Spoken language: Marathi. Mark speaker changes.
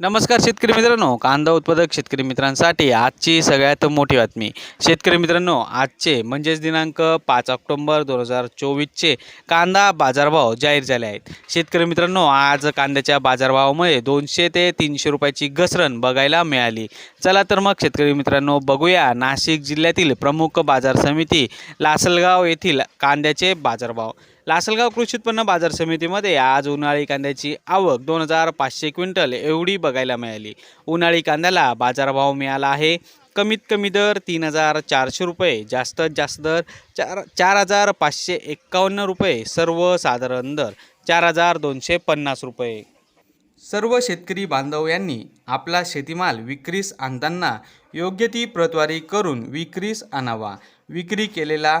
Speaker 1: नमस्कार शेतकरी मित्रांनो कांदा उत्पादक शेतकरी मित्रांसाठी आजची सगळ्यात मोठी बातमी. शेतकरी मित्रांनो आजचे म्हणजेच दिनांक पाच ऑक्टोंबर दोन हजार चोवीसचे कांदा बाजारभाव जाहीर झाले आहेत. शेतकरी मित्रांनो आज कांद्याच्या बाजारभावामुळे दोनशे ते तीनशे रुपयाची घसरण बघायला मिळाली. चला तर मग शेतकरी मित्रांनो बघूया नाशिक जिल्ह्यातील प्रमुख बाजार समिती लासलगाव येथील कांद्याचे बाजारभाव. लासलगाव कृषी उत्पन्न बाजार समितीमध्ये आज उन्हाळी कांद्याची आवक दोन हजार पाचशे क्विंटल एवढी बघायला मिळाली. उन्हाळी कांद्याला बाजारभाव मिळाला आहे. कमीत कमी दर तीन हजार चारशे रुपये जास्तीत जास्त दर चार चार हजार पाचशे एक्कावन्न रुपये सर्वसाधारण दर चार हजार दोनशे पन्नास रुपये. सर्व शेतकरी बांधव यांनी आपला शेतीमाल विक्रीस आणताना योग्य ती प्रतवारी करून विक्रीस आणावा. विक्री केलेला